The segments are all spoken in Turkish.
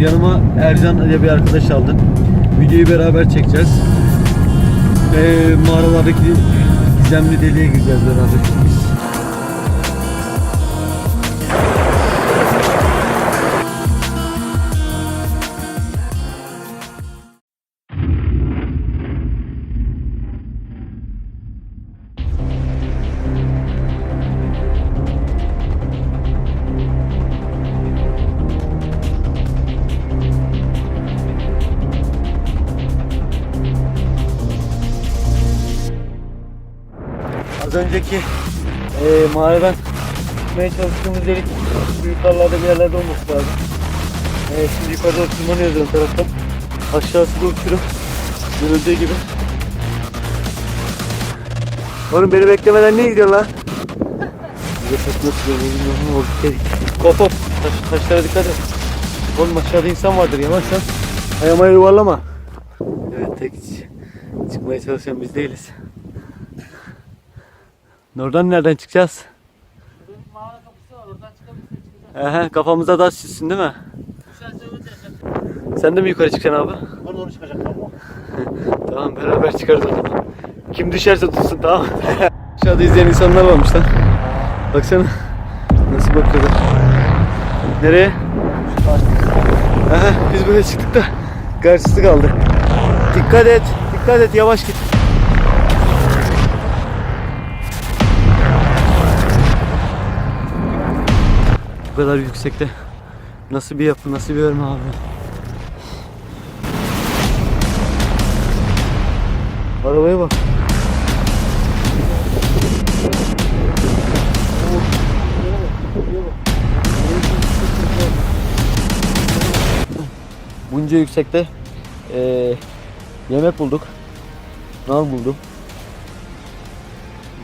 Yanıma Ercan diye bir arkadaş aldım. Videoyu beraber çekeceğiz. Ee, mağaralardaki gizemli deliğe gireceğiz beraber. Az önceki eee mağaradan çıkmaya çalıştığımız delik yukarılarda bir yerlerde olması lazım. Eee şimdi yukarıda tırmanıyoruz ön taraftan. Aşağısı da uçurum. Görüldüğü gibi. Oğlum beni beklemeden ne gidiyorsun lan? Bize takma sürüyor. Benim oldu dedik. Hop hop. Taş, taşlara dikkat et. Oğlum aşağıda insan vardır yavaş lan. Ayağıma yuvarlama. Evet tek çıkmaya çalışan biz değiliz. Oradan nereden çıkacağız? Mağara kapısı var oradan çıkabilirsin. Ehe, kafamıza taş düşsün değil mi? Sen de mi yukarı çıkacaksın abi? Ben doğru çıkacak tamam. Tamam beraber çıkarız o zaman. Kim düşerse tutsun tamam Aşağıda izleyen insanlar varmış lan. Baksana. Nasıl bakıyorlar. Nereye? Aha, biz böyle çıktık da karşısı kaldı. Dikkat et. Dikkat et yavaş git. Bu kadar yüksekte nasıl bir yapı, nasıl bir örme abi? Arabaya bak. Bunca yüksekte eee, yemek bulduk. Nal buldum.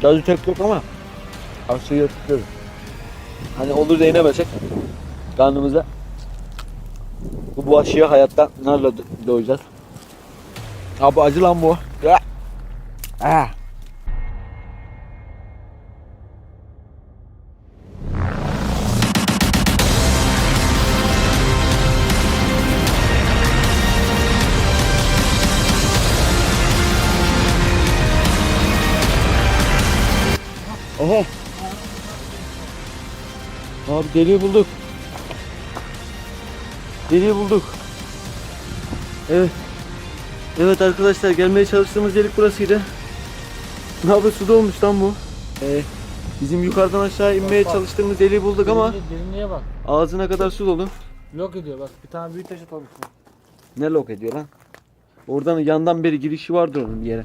Gazı tek yok ama aşağıya tutuyoruz. Hani olur da inemesek karnımıza bu, bu aşıya hayatta narla do- doyacağız. Abi acı lan bu. Ah. Aha. Abi deliği bulduk. Deliği bulduk. Evet. Evet arkadaşlar gelmeye çalıştığımız delik burasıydı. Ne yapıyor su dolmuş lan bu. Ee, bizim yukarıdan aşağı inmeye bak. çalıştığımız deliği bulduk ama Derinliğe, bak. ağzına kadar su dolu. Yok ediyor bak. Bir tane büyük taş atalım. Ne lok ediyor lan? Oradan yandan beri girişi vardır onun bir yere.